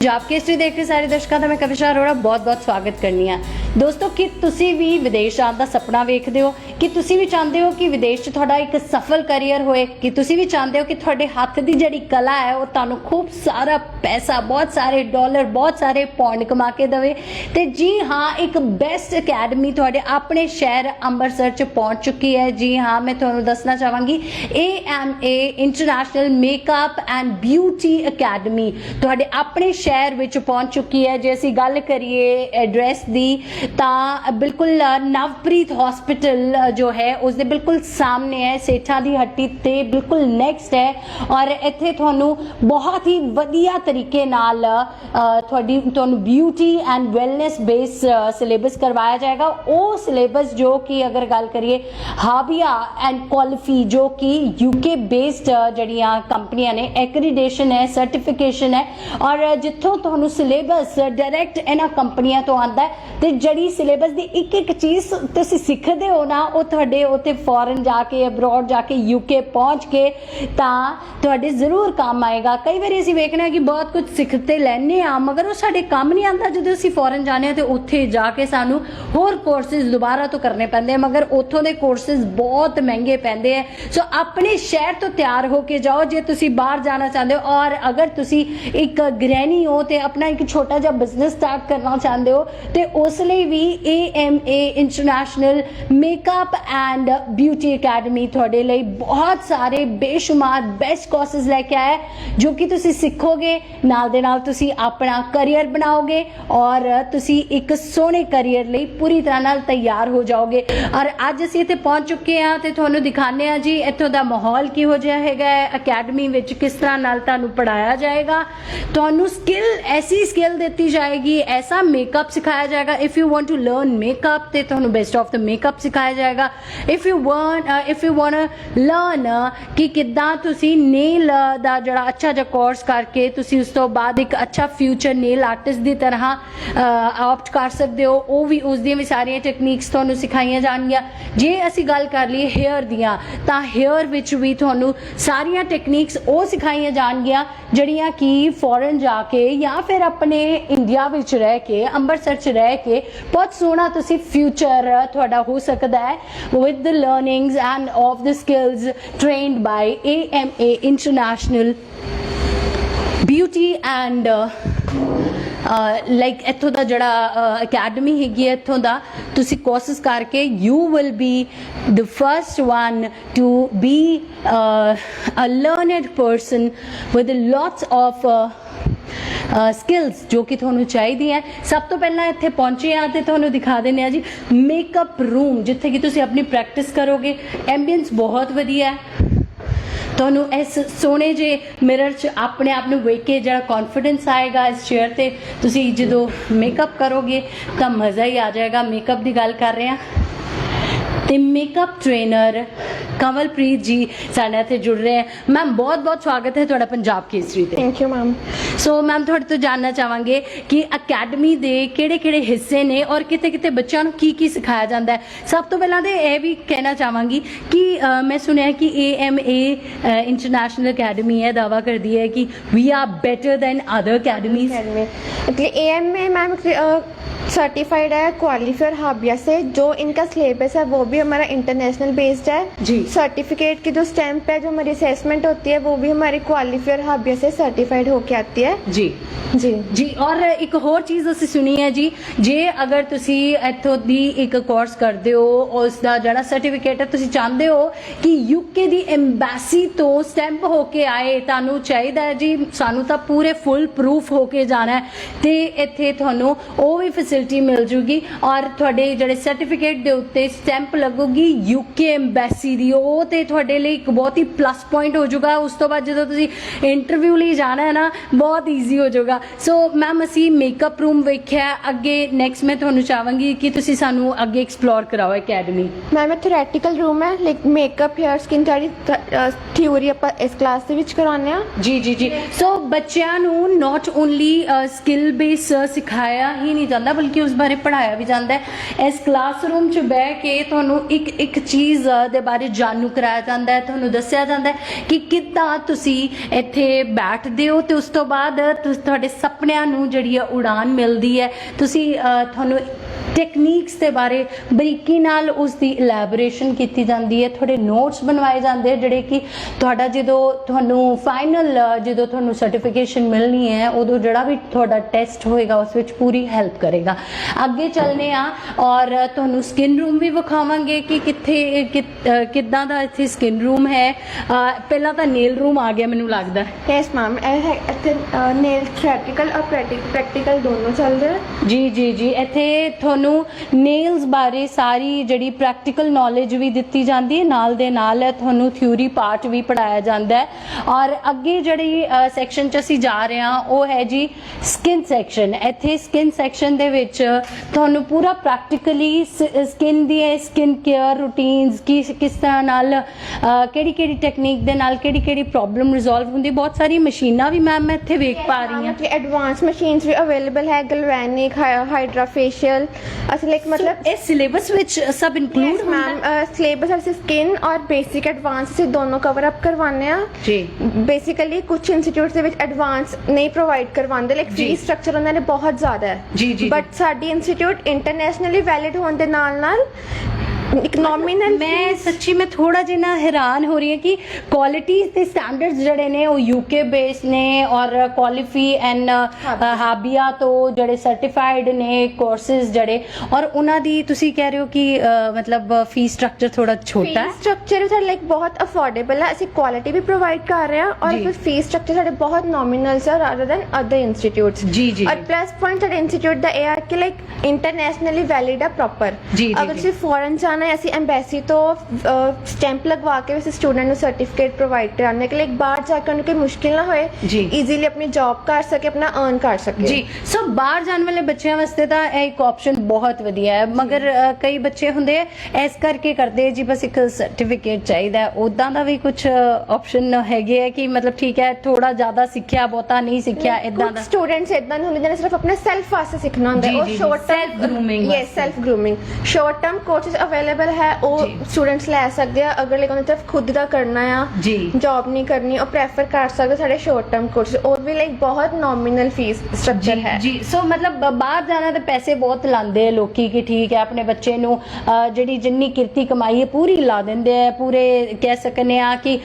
ਪੰਜਾਬ ਕੇਸਰੀ ਦੇਖ ਕੇ ਸਾਰੇ ਦਰਸ਼ਕਾਂ ਦਾ ਮੈਂ ਕਵਿਸ਼ਾ ਅਰੋੜਾ ਬਹੁਤ-ਬਹੁਤ ਸਵਾਗਤ ਕਰਨੀ ਆ ਦੋਸਤੋ ਕਿ ਤੁਸੀਂ ਵੀ ਵਿਦੇਸ਼ ਜਾਣ ਦਾ ਸੁਪਨਾ ਵੇਖਦੇ ਹੋ ਕਿ ਤੁਸੀਂ ਵੀ ਚਾਹੁੰਦੇ ਹੋ ਕਿ ਵਿਦੇਸ਼ 'ਚ ਤੁਹਾਡਾ ਇੱਕ ਸਫਲ ਕੈਰੀਅਰ ਹੋਏ, ਕਿ ਤੁਸੀਂ ਵੀ ਚਾਹੁੰਦੇ ਹੋ ਕਿ ਤੁਹਾਡੇ ਹੱਥ ਦੀ ਜਿਹੜੀ ਕਲਾ ਹੈ ਉਹ ਤੁਹਾਨੂੰ ਖੂਬ ਸਾਰਾ ਪੈਸਾ, ਬਹੁਤ ਸਾਰੇ ਡਾਲਰ, ਬਹੁਤ ਸਾਰੇ ਪੌਂਡ ਕਮਾ ਕੇ ਦੇਵੇ। ਤੇ ਜੀ ਹਾਂ, ਇੱਕ ਬੈਸਟ ਅਕੈਡਮੀ ਤੁਹਾਡੇ ਆਪਣੇ ਸ਼ਹਿਰ ਅੰਮ੍ਰਿਤਸਰ 'ਚ ਪਹੁੰਚ ਚੁੱਕੀ ਹੈ। ਜੀ ਹਾਂ, ਮੈਂ ਤੁਹਾਨੂੰ ਦੱਸਣਾ ਚਾਹਾਂਗੀ AMA international makeup and beauty academy ਤੁਹਾਡੇ ਆਪਣੇ ਸ਼ਹਿਰ ਵਿੱਚ ਪਹੁੰਚ ਚੁੱਕੀ ਹੈ। ਜੇ ਅਸੀਂ ਗੱਲ ਕਰੀਏ ਐਡਰੈਸ ਦੀ, ਤਾਂ ਬਿਲਕੁਲ ਨਵਪ੍ਰੀਤ ਹਸਪੀਟਲ ਜੋ ਹੈ ਉਸ ਦੇ ਬਿਲਕੁਲ ਸਾਹਮਣੇ ਹੈ। ਸੇਠਾਂ ਦੀ ਹੱਟੀ ਤੇ ਬਿਲਕੁਲ ਨੈਕਸਟ ਹੈ। ਔਰ ਇੱਥੇ ਤੁਹਾਨੂੰ ਬਹੁਤ ਹੀ ਵਧੀਆ ਤਰੀਕੇ ਨਾਲ ਤੁਹਾਡੀ, ਤੁਹਾਨੂੰ beauty and wellness base syllabus ਕਰਵਾਇਆ ਜਾਏਗਾ। ਉਹ ਸਿਲੇਬਸ ਜੋ ਕਿ ਅਗਰ ਗੱਲ ਕਰੀਏ ਹਾਬੀਆ ਐਂਡ ਕੁਆਲੀਫੀ ਜੋ ਕਿ ਯੂਕੇ ਬੇਸਡ ਜਿਹੜੀਆਂ ਕੰਪਨੀਆਂ ਨੇ ਐਕਰੀਡੇਸ਼ਨ ਹੈ ਸਰਟੀਫਿਕੇਸ਼ਨ ਹੈ। ਔਰ ਜਿੱਥੋਂ ਤੁਹਾਨੂੰ ਸਿਲੇਬਸ ਡਾਇਰੈਕਟ ਇਹਨਾਂ ਕੰਪਨੀਆਂ ਤੋਂ ਆਉਂਦਾ ਹੈ, ਤੇ ਜਿਹੜੀ ਸਿਲੇਬਸ ਦੀ ਇੱਕ ਇੱਕ ਚੀਜ਼ ਤੁਸੀਂ ਸਿੱਖਦੇ ਹੋ ਨਾ, ਉਹ ਤੁਹਾਡੇ ਉੱਤੇ ਫੋਰਨ ਜਾ ਕੇ ਅਬਰੋਡ ਜਾ ਕੇ ਯੂਕੇ ਪਹੁੰਚ ਕੇ, ਤਾਂ ਤੁਹਾਡੇ ਜ਼ਰੂਰ ਕੰਮ ਆਏਗਾ। ਕਈ ਵਾਰੀ ਅਸੀਂ ਵੇਖਣਾ ਕਿ ਬਹੁਤ ਕੁਝ ਸਿੱਖਤੇ ਲੈਣੇ ਆ ਮਗਰ ਉਹ ਸਾਡੇ ਕੰਮ ਨਹੀਂ ਆਉਂਦਾ। ਜਦੋਂ ਅਸੀਂ ਫੋਰਨ ਜਾਂਦੇ ਹਾਂ ਤੇ ਉੱਥੇ ਜਾ ਕੇ ਸਾਨੂੰ ਹੋਰ ਕੋਰਸਿਸ ਦੁਬਾਰਾ ਤੋਂ ਕਰਨੇ ਪੈਂਦੇ ਆ, ਮਗਰ ਉੱਥੋਂ ਦੇ ਕੋਰਸਿਸ ਬਹੁਤ ਮਹਿੰਗੇ ਪੈਂਦੇ ਆ। ਸੋ ਆਪਣੇ ਸ਼ਹਿਰ ਤੋਂ ਤਿਆਰ ਹੋ ਕੇ ਜਾਓ, ਜੇ ਤੁਸੀਂ ਬਾਹਰ ਜਾਣਾ ਚਾਹੁੰਦੇ ਹੋ, ਔਰ ਅਗਰ ਤੁਸੀਂ ਇੱਕ ਗ੍ਰਹਿਣੀ ਹੋ ਤੇ ਆਪਣਾ ਇੱਕ ਛੋਟਾ ਜਿਹਾ ਬਿਜ਼ਨਸ ਸਟਾਰਟ ਕਰਨਾ ਚਾਹੁੰਦੇ ਹੋ, ਤੇ ਉਸ ਲਈ ਵੀ AMA international makeup and beauty academy ਤੁਹਾਡੇ ਲਈ ਬਹੁਤ ਸਾਰੇ ਬੇਸ਼ੁਮਾਰ ਬੈਸਟ ਕੋਰਸਸ ਲੈ ਕੇ ਆਇਆ ਜੋ ਕਿ ਤੁਸੀਂ ਸਿੱਖੋਗੇ। ਨਾਲ ਦੇ ਨਾਲ ਤੁਸੀਂ ਆਪਣਾ ਕੈਰੀਅਰ ਬਣਾਓਗੇ ਔਰ ਤੁਸੀਂ ਇੱਕ ਸੋਹਣੇ ਕੈਰੀਅਰ ਲਈ ਪੂਰੀ ਤਰ੍ਹਾਂ ਨਾਲ ਤਿਆਰ ਹੋ ਜਾਓਗੇ। ਔਰ ਅੱਜ ਅਸੀਂ ਇੱਥੇ ਪਹੁੰਚ ਚੁੱਕੇ ਹਾਂ ਤੇ ਤੁਹਾਨੂੰ ਦਿਖਾਣੇ ਆ ਜੀ, ਇੱਥੋਂ ਦਾ ਮਾਹੌਲ ਕਿਹੋ ਜਿਹਾ ਹੈਗਾ ਹੈ ਅਕੈਡਮੀ ਵਿੱਚ ਕਿਸ ਤਰ੍ਹਾਂ ਨਾਲ ਤੁਹਾਨੂੰ ਪੜਾਇਆ ਜਾਏਗਾ। ਤੁਹਾਨੂੰ ਸਕਿੱਲ ਐਸੀ ਸਕਿੱਲ ਦਿੱਤੀ ਜਾਏਗੀ, ਐਸਾ ਮੇਕਅਪ ਸਿਖਾਇਆ ਜਾਏਗਾ। If you want to learn makeup ਤੇ ਤੁਹਾਨੂੰ ਬੈਸਟ ਆਫ ਦਾ ਮੇਕਅਪ ਸਿਖਾਇਆ ਜਾਏਗਾ। If you want if you want learn ਕਿ ਕਿੱਦਾਂ ਤੁਸੀਂ ਨੇਲ ਦਾ ਜਿਹੜਾ ਅੱਛਾ ਜਿਹਾ ਕੋਰਸ ਕਰਕੇ ਤੁਸੀਂ ਉਸ ਤੋਂ ਬਾਅਦ ਇੱਕ ਅੱਛਾ ਫਿਊਚਰ ਨੇਲ ਆਰਟਿਸਟ ਦੀ ਤਰ੍ਹਾਂ ਆਪਟ ਕਰ ਸਕਦੇ ਹੋ। ਉਹ ਵੀ ਉਸ ਦੀਆਂ ਵੀ ਸਾਰੀਆਂ ਟੈਕਨੀਕਸ ਤੁਹਾਨੂੰ ਸਿਖਾਈਆਂ ਜਾਣਗੀਆਂ। ਜੇ ਅਸੀਂ ਗੱਲ ਕਰ ਲਈਏ ਹੇਅਰ ਦੀਆਂ, ਤਾਂ ਹੇਅਰ ਵਿੱਚ ਵੀ ਤੁਹਾਨੂੰ ਸਾਰੀਆਂ ਟੈਕਨੀਕਸ ਉਹ ਸਿਖਾਈਆਂ ਜਾਣਗੀਆਂ, ਜਿਹੜੀਆਂ ਕਿ ਫੋਰਨ ਜਾ ਕੇ ਜਾਂ ਫਿਰ ਆਪਣੇ ਇੰਡੀਆ ਵਿੱਚ ਰਹਿ ਕੇ, ਅੰਮ੍ਰਿਤਸਰ 'ਚ ਰਹਿ ਕੇ ਬਹੁਤ ਸੋਹਣਾ ਤੁਸੀਂ ਫਿਊਚਰ ਤੁਹਾਡਾ ਹੋ ਸਕਦਾ ਹੈ। With the learnings and of the skills trained by AMA international beauty and like ਇੱਥੋਂ ਦਾ ਜਿਹੜਾ ਅਕੈਡਮੀ ਹੈਗੀ ਹੈ ਇੱਥੋਂ ਦਾ, ਤੁਸੀਂ ਕੋਰਸਸ ਕਰਕੇ you will be the first one to be a learned person with lots of skills ਜੋ ਕਿ ਤੁਹਾਨੂੰ ਚਾਹੀਦੀ ਹੈ। ਸਭ ਤੋਂ ਪਹਿਲਾਂ ਇੱਥੇ ਪਹੁੰਚੇ ਆ ਤੇ ਤੁਹਾਨੂੰ ਦਿਖਾ ਦਿੰਦੇ ਆ ਜੀ। ਮੇਕਅਪ ਰੂਮ ਜਿੱਥੇ ਕਿ ਤੁਸੀਂ ਆਪਣੀ ਪ੍ਰੈਕਟਿਸ ਕਰੋਗੇ। ਐਂਬੀਐਂਸ ਬਹੁਤ ਵਧੀਆ ਹੈ। ਤੁਹਾਨੂੰ ਇਸ ਸੋਹਣੇ ਜੇ ਮਿਰਰ 'ਚ ਆਪਣੇ ਆਪ ਨੂੰ ਵੇਖ ਕੇ ਜਿਹੜਾ ਕੌਨਫੀਡੈਂਸ ਆਏਗਾ ਇਸ ਚੇਅਰ ਤੇ, ਤੁਸੀਂ ਜਦੋਂ ਮੇਕਅਪ ਕਰੋਗੇ ਤਾਂ ਮਜ਼ਾ ਹੀ ਆ ਜਾਏਗਾ। ਮੇਕਅਪ ਦੀ ਗੱਲ ਕਰ ਰਹੇ ਹਾਂ। ਤੇ ਮੇਕਅਪ ਟ੍ਰੇਨਰ ਕਮਲਪ੍ਰੀਤ ਜੀ ਸਾਡੇ ਨਾਲ ਇੱਥੇ ਜੁੜ ਰਹੇ ਹੈ ਮੈਮ ਬਹੁਤ ਬਹੁਤ ਸਵਾਗਤ ਹੈ ਤੁਹਾਡਾ ਪੰਜਾਬ ਕੇਸਰੀ ਤੇ thank you ma'am so ma'am ਤੁਹਾਡੇ ਤੋਂ ਜਾਨਣਾ ਚਾਹਾਂਗੇ ਕਿ ਅਕੈਡਮੀ ਦੇ ਕਿਹੜੇ-ਕਿਹੜੇ ਹਿੱਸੇ ਨੇ ਔਰ ਕਿਤੇ-ਕਿਤੇ ਬੱਚਿਆਂ ਨੂੰ ਕੀ-ਕੀ ਸਿਖਾਇਆ ਜਾਂਦਾ ਹੈ ਸਭ ਤੋਂ ਪਹਿਲਾਂ ਤੇ ਇਹ ਵੀ ਕਹਿਣਾ ਚਾਹਾਂਗੀ ਕਿ ਅ, ਮੈਂ ਸੁਣਿਆ ਕਿ AMA ਇੰਟਰਨੈਸ਼ਨਲ ਅਕੈਡਮੀ ਹੈ ਦਾਵਾ ਕਰਦੀ ਹੈ ਕਿ we are better than other academies academy मतलब ए एम में मैम सर्टिफाइड है क्वालिफायर हाबिया से जो इनका सिलेबस है वो भी हमारा इंटरनेशनल बेस्ड है जी। सर्टिफिकेट की जो स्टैंप है जो हमारी असेसमेंट होती है वो भी हमारी क्वालिफायर हाबिया से सर्टिफाइड होके आती है ਜੀ जी ਜੀ ਔਰ ਇੱਕ ਹੋਰ ਚੀਜ਼ ਅਸੀਂ ਸੁਣੀ ਹੈ ਜੀ ਜੇ ਅਗਰ ਤੁਸੀਂ ਇੱਥੋਂ ਦੀ ਇੱਕ ਕੋਰਸ ਕਰਦੇ ਹੋ ਉਸ ਦਾ ਜਿਹੜਾ ਸਰਟੀਫਿਕੇਟ ਹੈ ਤੁਸੀਂ ਚਾਹੁੰਦੇ ਹੋ ਕਿ ਯੂਕੇ ਦੀ ਐਮਬੈਸੀ ਤੋਂ ਸਟੈਂਪ ਹੋ ਕੇ ਆਏ ਤੁਹਾਨੂੰ ਚਾਹੀਦਾ ਹੈ ਜੀ ਸਾਨੂੰ ਤਾਂ ਪੂਰੇ ਫੁੱਲ ਪ੍ਰੂਫ ਹੋ ਕੇ ਜਾਣਾ ਹੈ ਤੇ ਇੱਥੇ ਤੁਹਾਨੂੰ ਉਹ ਵੀ ਫੈਸਿਲਿਟੀ ਮਿਲ ਜੂਗੀ ਔਰ ਤੁਹਾਡੇ ਜਿਹੜੇ ਸਰਟੀਫਿਕੇਟ ਦੇ ਉੱਤੇ ਸਟੈਂਪ ਲੱਗੂਗੀ ਯੂਕੇ ਐਮਬੈਸੀ ਦੀ। ਉਹ ਤੇ ਤੁਹਾਡੇ ਲਈ ਇੱਕ ਬਹੁਤ ਹੀ ਪਲੱਸ ਪੁਆਇੰਟ ਹੋ ਜਾਊਗਾ। ਉਸ ਤੋਂ ਬਾਅਦ ਜਦੋਂ ਤੁਸੀਂ ਇੰਟਰਵਿਊ ਲਈ ਜਾਣਾ ਹੈ ਨਾ ਬਹੁਤ ਈਜ਼ੀ ਹੋ ਜਾਊਗਾ। ਸੋ ਮੈਮ ਅਸੀਂ ਮੇਕਅਪ ਰੂਮ ਵੇਖਿਆ। ਅੱਗੇ ਨੈਕਸਟ ਮੈਂ ਤੁਹਾਨੂੰ ਚਾਹਾਂਗੀ ਕਿ ਤੁਸੀਂ ਸਾਨੂੰ ਅੱਗੇ ਐਕਸਪਲੋਰ ਕਰਾਓ ਅਕੈਡਮੀ ਮੈਮ ਇਹ ਥਿਓਰੈਟੀਕਲ ਰੂਮ ਹੈ। ਲਾਈਕ ਮੇਕਅਪ ਹੈਅਰ ਸਕਿਨ ਸਾਰੀ ਥਿਊਰੀ ਆਪਾਂ ਇਸ ਕਲਾਸ ਦੇ ਵਿੱਚ ਕਰਾਉਂਦੇ ਆ ਜੀ ਜੀ ਜੀ। ਸੋ ਬੱਚਿਆਂ ਨੂੰ ਨਾਟ ਓਨਲੀ ਸਕਿੱਲ ਬੇਸ ਸਿਖਾਇਆ ਹੀ ਨਹੀਂ ਜਾਂਦਾ ਬਲਕਿ ਉਸ ਬਾਰੇ ਪੜਾਇਆ ਵੀ ਜਾਂਦਾ ਹੈ। ਇਸ ਕਲਾਸਰੂਮ 'ਚ ਬਹਿ ਕੇ ਤੁਹਾਨੂੰ ਇੱਕ ਇੱਕ ਚੀਜ਼ ਦੇ ਬਾਰੇ ਜਾਣੂ ਕਰਾਇਆ ਜਾਂਦਾ ਹੈ ਤੁਹਾਨੂੰ ਦੱਸਿਆ ਜਾਂਦਾ ਹੈ ਕਿ ਕਿੱਦਾਂ ਤੁਸੀਂ ਇੱਥੇ ਬੈਠਦੇ ਹੋ ਤੇ ਉਸ ਤੋਂ ਬਾਅਦ ਤੁਸ- ਤੁਹਾਡੇ ਸੁਪਨਿਆਂ ਨੂੰ ਜਿਹੜੀ ਹੈ ਉਡਾਨ ਮਿਲਦੀ ਹੈ। ਤੁਸੀਂ ਅ, ਤੁਹਾਨੂੰ ਟੈਕਨੀਕਸ ਦੇ ਬਾਰੇ ਬਰੀਕੀ ਨਾਲ ਉਸ ਦੀ ਇਲੈਬੋਰੇਸ਼ਨ ਕੀਤੀ ਜਾਂਦੀ ਹੈ। ਤੁਹਾਡੇ ਨੋਟਸ ਬਣਵਾਏ ਜਾਂਦੇ ਜਿਹੜੇ ਕਿ ਤੁਹਾਡਾ ਜਦੋਂ ਤੁਹਾਨੂੰ ਫਾਈਨਲ ਜਦੋਂ ਤੁਹਾਨੂੰ ਸਰਟੀਫਿਕੇਸ਼ਨ ਮਿਲਣੀ ਹੈ ਉਦੋਂ ਜਿਹੜਾ ਵੀ ਤੁਹਾਡਾ ਟੈਸਟ ਹੋਏਗਾ ਉਸ ਵਿੱਚ ਪੂਰੀ ਹੈਲਪ ਕਰੇਗਾ। ਅੱਗੇ ਚੱਲਨੇ ਆ ਔਰ ਤੁਹਾਨੂੰ ਸਕਿਨ ਰੂਮ ਵੀ ਵਿਖਾਵਾਂਗੇ ਕਿ ਕਿੱਥੇ ਕਿੱਦਾਂ ਦਾ ਇੱਥੇ ਸਕਿਨ ਰੂਮ ਹੈ। ਪਹਿਲਾਂ ਤਾਂ ਨੇਲ ਰੂਮ ਆ ਗਿਆ ਮੈਨੂੰ ਲੱਗਦਾ। ਯੈਸ ਮੈਮ ਇੱਥੇ ਨੇਲ ਥਿਓਰੈਟੀਕਲ ਔਰ ਪ੍ਰੈਕਟੀਕਲ ਦੋਨੋਂ ਚੱਲਦੇ ਜੀ ਜੀ ਜੀ। ਇੱਥੇ ਤੁਹਾਨੂੰ ਨੇਲਸ ਬਾਰੇ ਸਾਰੀ ਜਿਹੜੀ ਪ੍ਰੈਕਟੀਕਲ ਨੌਲੇਜ ਵੀ ਦਿੱਤੀ ਜਾਂਦੀ ਹੈ, ਨਾਲ ਦੇ ਨਾਲ ਤੁਹਾਨੂੰ ਥਿਊਰੀ ਪਾਰਟ ਵੀ ਪੜਾਇਆ ਜਾਂਦਾ ਹੈ। ਔਰ ਅੱਗੇ ਜਿਹੜੀ ਸੈਕਸ਼ਨ 'ਚ ਅਸੀਂ ਜਾ ਰਹੇ ਹਾਂ, ਉਹ ਹੈ ਜੀ ਸਕਿਨ ਸੈਕਸ਼ਨ ਇੱਥੇ ਸਕਿਨ ਸੈਕਸ਼ਨ ਦੇ ਵਿੱਚ ਤੁਹਾਨੂੰ ਪੂਰਾ ਪ੍ਰੈਕਟੀਕਲੀ ਸਕਿਨ ਦੀ ਸਕਿਨ ਕੇਅਰ ਰੂਟੀਨਸ ਕੀ, ਕਿਸ ਤਰ੍ਹਾਂ ਨਾਲ ਕਿਹੜੀ ਕਿਹੜੀ ਟੈਕਨੀਕ ਦੇ ਨਾਲ ਕਿਹੜੀ ਕਿਹੜੀ ਪ੍ਰੋਬਲਮ ਰਿਜ਼ੋਲਵ ਹੁੰਦੀ, ਬਹੁਤ ਸਾਰੀ ਮਸ਼ੀਨਾਂ ਵੀ ਮੈਮ ਮੈਂ ਇੱਥੇ ਵੇਖ ਪਾ ਰਹੀ ਹਾਂ। ਐਡਵਾਂਸ ਮਸ਼ੀਨਸ ਵੀ ਅਵੇਲੇਬਲ ਹੈ ਗਲਵੈਨਿਕ ਹਾਈਡਰਾ ਫੇਸ਼ੀਅਲ ਮਤਲਬ ਮਤਲਬ ਇਸ ਸਿਲੇਬਸ ਵਿੱਚ ਸਭ ਇਨਕਲੂਡ ਯੈਸ ਮੈਮ ਸਿਲੇਬਸ ਅਸੀਂ ਸਕਿਨ ਔਰ ਬੇਸਿਕ ਐਡਵਾਂਸ ਅਸੀਂ ਦੋਨੋਂ ਕਵਰ ਅਪ ਕਰਵਾਉਂਦੇ ਆ ਜੀ। ਬੇਸਿਕਲੀ ਕੁਝ ਇੰਸਟੀਚਿਊਟਸ ਦੇ ਵਿੱਚ ਐਡਵਾਂਸ ਨਹੀਂ ਪ੍ਰੋਵਾਈਡ ਕਰਵਾਉਂਦੇ ਲਾਈਕ। ਫੀਸ ਸਟਰਕਚਰ ਉਹਨਾਂ ਦੇ ਬਹੁਤ ਜ਼ਿਆਦਾ ਹੈ। ਜੀ, ਜੀ, ਬਟ ਸਾਡੀ ਇੰਸਟੀਚਿਊਟ ਇੰਟਰਨੈਸ਼ਨਲੀ ਵੈਲਿਡ ਹੋਣ ਦੇ ਨਾਲ ਨਾਲ ਇੱਕ ਨੋਮੀਨਲ ਮੈਂ ਸੱਚੀ ਮੈਂ ਥੋੜਾ ਜਿਹਾ ਹੈਰਾਨ ਹੋ ਰਹੀ ਹਾਂ ਕਿ ਕੁਆਲਿਟੀ ਤੇ ਸਟੈਂਡਰਡਸ ਜਿਹੜੇ ਨੇ ਉਹ ਯੂਕੇ ਬੇਸ ਨੇ ਔਰ ਕੁਆਲੀਫੀ ਐਂਡ ਹਾਬੀਆ ਤੋਂ ਜਿਹੜੇ ਸਰਟੀਫਾਈਡ ਨੇ ਕੋਰਸਸ ਜਿਹੜੇ ਔਰ ਉਹਨਾਂ ਦੀ ਤੁਸੀਂ ਕਹਿ ਰਹੇ ਹੋ ਕਿ ਅ, ਮਤਲਬ ਫੀਸ ਸਟਰਕਚਰ ਥੋੜਾ ਛੋਟਾ ਹੈ ਫੀਸ ਸਟਰਕਚਰ ਵੀ ਸਾਡੇ ਲਾਈਕ ਬਹੁਤ ਅਫੋਰਡੇਬਲ ਹੈ ਅਸੀਂ ਕੁਆਲਿਟੀ ਵੀ ਪ੍ਰੋਵਾਈਡ ਕਰ ਰਹੇ ਹਾਂ ਔਰ ਜੀ। ਫਿਰ ਫੀਸ ਸਟਰਕਚਰ ਸਾਡੇ ਬਹੁਤ ਨੋਮੀਨਲ ਹੈ ਰਾਦਰ ਦੈਨ ਅਦਰ ਇੰਸਟੀਚਿਊਟਸ ਜੀ, ਜੀ, ਔਰ ਜੀ। ਪਲੱਸ ਪੁਆਇੰਟ ਸਾਡੇ ਇੰਸਟੀਚਿਊਟ ਦਾ ਇਹ ਹੈ ਕਿ ਲਾਈਕ ਇੰਟਰਨੈਸ਼ਨਲੀ ਵੈਲਿਡ ਹੈ ਪ੍ਰੋਪਰ ਜੀ, ਜੀ, ਅਗਰ ਜੀ। ਤੁਸੀਂ ਫੋਰਨ ਜਾਣਾ ਹੈ ਤੋਂ ਸਟੈਂਪ ਲਗਵਾ ਕੇ ਅਸੀਂ ਸਟੂਡੈਂਟ ਨੂੰ ਸਰਟੀਫਿਕੇਟ ਪ੍ਰੋਵਾਈਡ ਕਰਾਉਂਦੇ ਹਾਂ ਕਿ ਲਾਈਕ ਬਾਹਰ ਜਾ ਕੇ ਉਹਨੂੰ ਕੋਈ ਮੁਸ਼ਕਿਲ ਨਾ ਹੋਏ ਜੀ। ਈਜ਼ੀਲੀ ਆਪਣੀ ਜੌਬ ਕਰ ਸਕੇ ਆਪਣਾ ਅਰਨ ਕਰ ਸਕੇ। ਜੀ ਸੋ ਬਾਹਰ ਜਾਣ ਵਾਲੇ ਬੱਚਿਆਂ ਵਾਸਤੇ ਤਾਂ ਇਹ ਇੱਕ ਆਪਸ਼ਨ ਬਹੁਤ ਵਧੀਆ ਹੈ। ਮਗਰ ਕਈ ਬੱਚੇ ਹੁੰਦੇ ਇਸ ਕਰਕੇ ਕਰਦੇ ਜੀ ਬਸ ਇੱਕ ਸਰਟੀਫਿਕੇਟ ਚਾਹੀਦਾ ਹੈ। ਉਦਾਂ ਦਾ ਵੀ ਕੁਝ ਆਪਸ਼ਨ ਹੈਗੇ ਆ ਕਿ ਮਤਲਬ ਠੀਕ ਹੈ ਥੋੜਾ ਜ਼ਿਆਦਾ ਸਿੱਖਿਆ ਬਹੁਤਾ ਨਹੀਂ ਸਿੱਖਿਆ ਇਦਾਂ ਦਾ। ਸਟੂਡੈਂਟਸ ਇਦਾਂ ਹੁੰਦੇ ਜਿਹਨੇ ਸਿਰਫ ਆਪਣੇ ਸੈਲਫ ਵਾਸਤੇ ਸਿੱਖਣਾ ਹੁੰਦਾ ਹੈ। ਉਹ short self grooming yes. Self grooming short term courses available ਹੈ ਉਹ। ਸਟੂਡੈਂਟਸ ਲੈ ਸਕਦੇ ਆ। ਅਗਰ ਲਾਈਕ ਉਹਨਾਂ ਤਰਫ ਖੁਦ ਦਾ ਕਰਨਾ ਆ ਜੀ। ਜੌਬ ਨਹੀਂ ਕਰਨੀ ਉਹ ਪ੍ਰੈਫਰ ਕਰ ਸਕਦੇ ਸਾਡੇ ਸ਼ਾਰਟ ਟਰਮ ਕੋਰਸ ਉਹ ਵੀ ਲਾਈਕ ਬਹੁਤ ਨੋਮੀਨਲ ਫੀਸ ਸਟਰਕਚਰ ਹੈ। ਜੀ। ਸੋ ਮਤਲਬ ਬਾਹਰ ਜਾਣਾ ਤੇ ਪੈਸੇ ਬਹੁਤ ਲਾਉਂਦੇ ਆ ਲੋਕੀ ਕਿ ਠੀਕ ਹੈ ਆਪਣੇ ਬੱਚੇ ਨੂੰ ਜਿਹੜੀ ਜਿੰਨੀ ਕਿਰਤੀ ਕਮਾਈ ਹੈ ਪੂਰੀ ਲਾ ਦਿੰਦੇ ਆ। ਪੂਰੇ ਕਹਿ ਸਕਨੇ ਆ ਕਿ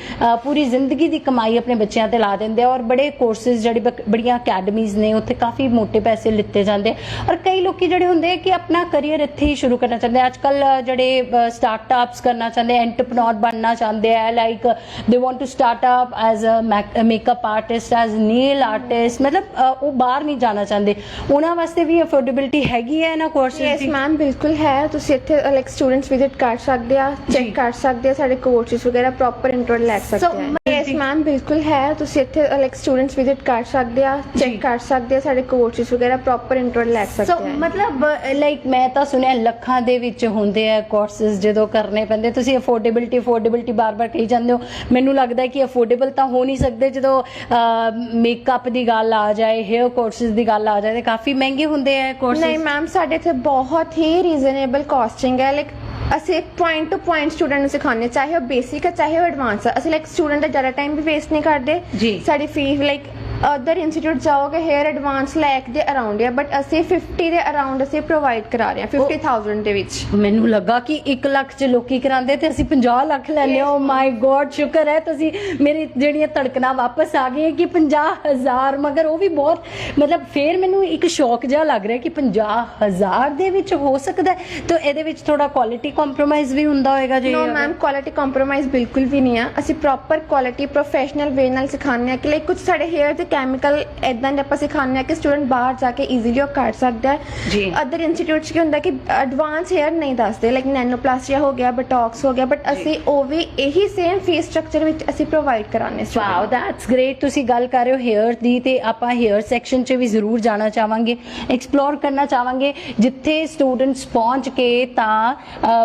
ਪੂਰੀ ਜ਼ਿੰਦਗੀ ਦੀ ਕਮਾਈ ਆਪਣੇ ਬੱਚਿਆਂ ਤੇ ਲਾ ਦਿੰਦੇ ਆ। ਔਰ ਬੜੇ ਕੋਰਸਸ ਜਿਹੜੀ ਬੜੀਆਂ ਅਕੈਡਮੀਜ਼ ਨੇ ਉੱਥੇ ਕਾਫੀ ਮੋٹے ਪੈਸੇ ਲਿੱਤੇ ਜਾਂਦੇ। ਔਰ ਕਈ ਲੋਕੀ ਜਿਹੜੇ ਹੁੰਦੇ ਆ ਕਿ ਆਪਣਾ ਕੈਰੀਅਰ ਇੱਥੇ ਹੀ ਸ਼ੁਰੂ ਕਰਨਾ ਚਾਹੁੰਦੇ ਅੱਜ ਕੱਲ ਜਿਹੜੇ ਸਟਾਰਟਅਪਸ ਕਰਨਾ ਚਾਹੁੰਦੇ ਐਂਟਰਪ੍ਰੈਨਿਓਰ ਬਣਨਾ ਚਾਹੁੰਦੇ ਆ like they want to start up as a makeup artist as nail artist ਮਤਲਬ ਉਹ ਬਾਹਰ ਨਹੀਂ ਜਾਣਾ ਚਾਹੁੰਦੇ। ਉਹਨਾਂ ਵਾਸਤੇ ਵੀ ਅਫੋਰਡੇਬਿਲਟੀ ਹੈਗੀ ਹੈ ਇਹਨਾਂ ਕੋਰਸਸ ਯੈਸ ਦੀ? ਮੈਮ ਬਿਲਕੁਲ ਹੈ। ਤੁਸੀਂ ਇੱਥੇ ਲਾਈਕ ਸਟੂਡੈਂਟਸ ਵਿਜ਼ਿਟ ਕਰ ਸਕਦੇ ਆ। ਚੈੱਕ ਕਰ ਸਕਦੇ ਆ ਸਾਡੇ ਕੋਰਸਸ ਵਗੈਰਾ ਪ੍ਰੋਪਰ ਇੰਟਰੋ ਲੈ ਸਕਦੇ ਆ। ਯੈਸ। ਮੈਮ ਬਿਲਕੁਲ ਹੈ। ਤੁਸੀਂ ਇੱਥੇ ਲਾਈਕ ਸਟੂਡੈਂਟਸ ਵਿਜ਼ਿਟ ਕਰ ਸਕਦੇ ਆ। ਚੈੱਕ ਕਰ ਸਕਦੇ ਆ ਸਾਡੇ ਕੋਰਸਸ ਵਗੈਰਾ ਪ੍ਰੋਪਰ ਇੰਟਰੋ ਲੈ ਸੋ ਸਕਦੇ ਆ। ਮਤਲਬ ਲਾਈਕ ਮੈਂ ਤਾਂ ਸੁਣਿਆ ਲੱਖਾਂ ਦੇ ਵਿੱਚ ਹੁੰਦੇ ਆ ਕੋਰਸਸ ਜਦੋਂ ਕਰਨੇ ਪੈਂਦੇ। ਤੁਸੀਂ ਅਫੋਰਡੇਬਿਲਟੀ ਅਫੋਰਡੇਬਿਲਟੀ ਬਾਰ-ਬਾਰ ਕਹੀ ਜਾਂਦੇ ਹੋ। ਮੈਨੂੰ ਲੱਗਦਾ ਹੈ ਕਿ ਅਫੋਰਡੇਬਲ ਤਾਂ ਹੋ ਨਹੀਂ ਸਕਦੇ ਜਦੋਂ ਮੇਕਅਪ ਦੀ ਗੱਲ ਆ ਜਾਏ ਹੇਅਰ ਕੋਰਸਸ ਦੀ ਗੱਲ ਆ ਜਾਏ ਤੇ ਕਾਫੀ ਮਹਿੰਗੇ ਹੁੰਦੇ ਆ ਨਹੀਂ ਕੋਰਸਸ ਮੈਮ ਸਾਡੇ ਇੱਥੇ ਬਹੁਤ ਹੀ ਰੀਜ਼ਨੇਬਲ ਕਾਸਟਿੰਗ ਹੈ। ਲਾਈਕ ਅਸੀਂ ਪੁਆਇੰਟ ਟੂ ਪੁਆਇੰਟ ਸਟੂਡੈਂਟ ਨੂੰ ਸਿਖਾਉਂਦੇ ਚਾਹੇ ਉਹ ਬੇਸਿਕ ਹੈ ਚਾਹੇ ਉਹ ਐਡਵਾਂਸ ਹੈ ਅਸੀਂ ਲਾਈਕ ਸਟੂਡੈਂਟ ਦਾ ਜ਼ਿਆਦਾ ਟਾਈਮ ਵੀ ਵੇਸਟ ਨਹੀਂ ਕਰਦੇ ਜੀ। ਸਾਡੀ ਫੀਸ ਲਾਈਕ ਅਦਰ ਇੰਸਟੀਚਿਊਟ ਜਾਓਗੇ ਹੇਅਰ ਐਡਵਾਂਸ ਲੈਕ ਦੇ ਅਰਾਊਂਡ ਹੈ ਬਟ ਅਸੀਂ 50 ਦੇ ਅਰਾਊਂਡ ਅਸੀਂ ਪ੍ਰੋਵਾਈਡ ਕਰਾ ਰਹੇ ਹਾਂ 50000 ਦੇ ਵਿੱਚ। ਮੈਨੂੰ ਲੱਗਾ ਕਿ 1 ਲੱਖ ਚ ਲੋਕੀ ਕਰਾਉਂਦੇ ਤੇ ਅਸੀਂ 50 ਲੱਖ ਲੈਨੇ ਓ ਮਾਈ ਗੋਡ ਸ਼ੁਕਰ ਹੈ ਤੁਸੀਂ ਮੇਰੀ ਜਿਹੜੀਆਂ ਧੜਕਣਾ ਵਾਪਸ ਆ ਗਈਆਂ ਕਿ 50000 ਮਗਰ ਉਹ ਵੀ ਬਹੁਤ ਮਤਲਬ ਫੇਰ ਮੈਨੂੰ ਇੱਕ ਸ਼ੌਕ ਜਿਹਾ ਲੱਗ ਰਿਹਾ ਕਿ 50000 ਦੇ ਵਿੱਚ ਹੋ ਸਕਦਾ। ਤਾਂ ਇਹਦੇ ਵਿੱਚ ਥੋੜਾ ਕੁਆਲਿਟੀ ਕੰਪਰੋਮਾਈਜ਼ ਵੀ ਹੁੰਦਾ ਹੋਏਗਾ ਜੀ ਨੋ ਮੈਮ ਕੁਆਲਿਟੀ ਕੰਪਰੋਮਾਈਜ਼ ਬਿਲਕੁਲ ਵੀ ਨਹੀਂ ਆ। ਅਸੀਂ ਪ੍ਰੋਪਰ ਕੁਆਲਿਟੀ ਪ੍ਰੋਫੈਸ਼ਨਲ ਵੇ ਨਾਲ ਸਿਖਾਉਂਦੇ ਹਾਂ ਕਿ ਲਾਈਕ ਕੁਝ ਸਾਡੇ ਹੇਅਰ ਦੇ ਕੈਮੀਕਲ ਇਦਾਂ ਦੇ ਆਪਾਂ ਸਿਖਾਉਂਦੇ ਆ ਕਿ ਸਟੂਡੈਂਟ ਬਾਹਰ ਜਾ ਕੇ ਈਜ਼ੀਲੀ ਉਹ ਕਰ ਸਕਦਾ ਹੈ। ਜੀ। ਅਦਰ ਇੰਸਟੀਚਿਊਟਸ ਕੀ ਹੁੰਦਾ ਕਿ ਐਡਵਾਂਸ ਹੇਅਰ ਨਹੀਂ ਦੱਸਦੇ ਲਾਈਕ ਨੈਨੋਪਲਾਸਟੀਆ ਹੋ ਗਿਆ ਬਟੌਕਸ ਹੋ ਗਿਆ ਬਟ ਅਸੀਂ ਉਹ ਵੀ ਇਹੀ ਸੇਮ ਫੇਸ ਸਟਰਕਚਰ ਵਿੱਚ ਅਸੀਂ ਪ੍ਰੋਵਾਈਡ ਕਰਾਉਂਦੇ ਵਾਓ ਦੈਟਸ ਗ੍ਰੇਟ ਤੁਸੀਂ ਗੱਲ ਕਰ ਰਹੇ ਹੋ ਹੇਅਰ ਦੀ ਤੇ ਆਪਾਂ ਹੇਅਰ ਸੈਕਸ਼ਨ 'ਚ ਵੀ ਜ਼ਰੂਰ ਜਾਣਾ ਚਾਹਾਂਗੇ ਐਕਸਪਲੋਰ ਕਰਨਾ ਚਾਹਾਂਗੇ। ਜਿੱਥੇ ਸਟੂਡੈਂਟਸ ਪਹੁੰਚ ਕੇ ਤਾਂ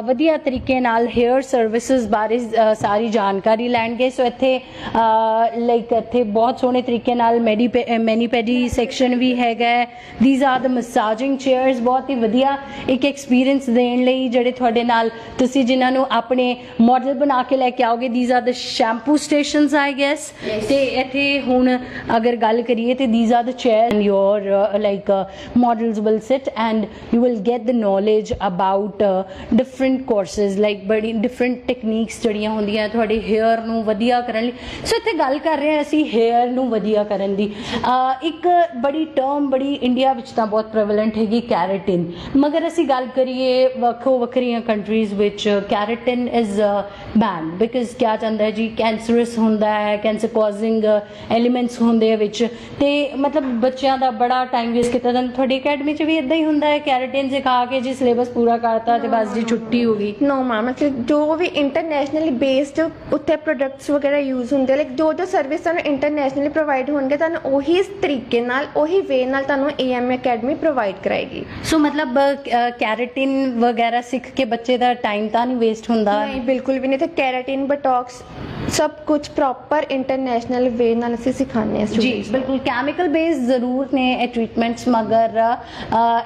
ਵਧੀਆ ਤਰੀਕੇ ਨਾਲ ਹੇਅਰ ਸਰਵਿਸਿਜ਼ ਬਾਰੇ ਸਾਰੀ ਜਾਣਕਾਰੀ ਲੈਣਗੇ। ਸੋ ਇੱਥੇ ਲਾਈਕ ਇੱਥੇ ਬਹੁਤ ਸੋਹਣੇ ਤਰੀਕੇ ਨਾਲ ਮੈਡੀ ਮੈਨੀਪੈਡੀ ਸੈਕਸ਼ਨ ਵੀ ਹੈਗਾ these are the massaging chairs ਬਹੁਤ ਹੀ ਵਧੀਆ ਇੱਕ ਐਕਸਪੀਰੀਅੰਸ ਦੇਣ ਲਈ ਜਿਹੜੇ ਤੁਹਾਡੇ ਨਾਲ ਤੁਸੀਂ ਜਿਨ੍ਹਾਂ ਨੂੰ ਆਪਣੇ ਮਾਡਲ ਬਣਾ ਕੇ ਲੈ ਕੇ ਆਓਗੇ। These are the shampoo stations I guess ਤੇ ਇੱਥੇ ਹੁਣ ਅਗਰ ਗੱਲ ਕਰੀਏ ਤੇ these are the chair your like will sit and you will get the knowledge about uh, different courses like ਬੜੀ different techniques ਜਿਹੜੀਆਂ ਹੁੰਦੀਆਂ ਤੁਹਾਡੇ hair ਨੂੰ ਵਧੀਆ ਕਰਨ ਲਈ। ਸੋ ਇੱਥੇ ਗੱਲ ਕਰ ਰਹੇ ਹਾਂ ਅਸੀਂ hair ਨੂੰ ਵਧੀਆ ਕਰਨ ਦੀ। ਇੱਕ ਬੜੀ ਟਰਮ ਬੜੀ ਇੰਡੀਆ ਵਿੱਚ ਤਾਂ ਬਹੁਤ ਪ੍ਰੈਵਲੈਂਟ ਹੈਗੀ ਕੈਰਾਟਿਨ। ਮਗਰ ਅਸੀਂ ਗੱਲ ਕਰੀਏ ਵੱਖੋ ਵੱਖਰੀਆਂ ਕੰਟਰੀਜ਼ ਵਿੱਚ, ਕੈਰਾਟਿਨ ਇਜ਼ ਬੈਨ ਬਿਕਾਜ਼ ਕਿਹਾ ਜਾਂਦਾ ਹੈ ਜੀ ਕੈਂਸਰਸ ਹੁੰਦਾ ਹੈ ਕੈਂਸਰ ਕਾਜ਼ਿੰਗ ਐਲੀਮੈਂਟਸ ਹੁੰਦੇ ਆ ਵਿੱਚ। ਤੇ ਮਤਲਬ ਬੱਚਿਆਂ ਦਾ ਬੜਾ ਟਾਈਮ ਵੇਸਟ ਕੀਤਾ ਜਾਂਦਾ। ਤੁਹਾਡੀ ਅਕੈਡਮੀ 'ਚ ਵੀ ਇਦਾਂ ਹੀ ਹੁੰਦਾ ਹੈ, ਕੈਰਾਟਿਨ ਸਿਖਾ ਕੇ ਜੀ ਸਿਲੇਬਸ ਪੂਰਾ ਕਰਤਾ ਤੇ ਬਸ ਜੀ ਛੁੱਟੀ ਹੋ ਗਈ। ਨੋ ਮੈਮ ਜੋ ਵੀ ਇੰਟਰਨੈਸ਼ਨਲੀ ਬੇਸਡ ਉੱਥੇ ਪ੍ਰੋਡਕਟਸ ਵਗੈਰਾ ਯੂਜ਼ ਹੁੰਦੇ ਲਾਈਕ ਜੋ ਜੋ ਸਰਵਿਸ ਤੁਹਾਨੂੰ ਇੰਟਰਨੈਸ਼ਨਲੀ ਪ੍ਰੋਵਾਈਡ ਹੋਣਗੇ ਤੁਹਾਨੂੰ ਉਹੀ ਤਰੀਕੇ ਨਾਲ ਉਹੀ ਵੇ ਨਾਲ ਤੁਹਾਨੂੰ ਏਐਮ ਅਕੈਡਮੀ ਪ੍ਰੋਵਾਈਡ ਕਰਾਏਗੀ। ਸੋ ਮਤਲਬ ਕੈਰਾਟਿਨ ਵਗੈਰਾ ਸਿੱਖ ਕੇ ਬੱਚੇ ਦਾ ਟਾਈਮ ਤਾਂ ਨਹੀਂ ਵੇਸਟ ਹੁੰਦਾ? ਨਹੀਂ ਬਿਲਕੁਲ ਵੀ ਨਹੀਂ ਤੇ ਕੈਰਾਟਿਨ ਬਟੌਕਸ ਸਭ ਕੁਝ ਪ੍ਰੋਪਰ ਇੰਟਰਨੈਸ਼ਨਲ ਵੇ ਨਾਲ ਅਸੀਂ ਸਿਖਾਉਂਦੇ ਹਾਂ ਜੀ ਬਿਲਕੁਲ ਕੈਮੀਕਲ ਬੇਸ ਜ਼ਰੂਰ ਨੇ ਇਹ ਟ੍ਰੀਟਮੈਂਟਸ ਮਗਰ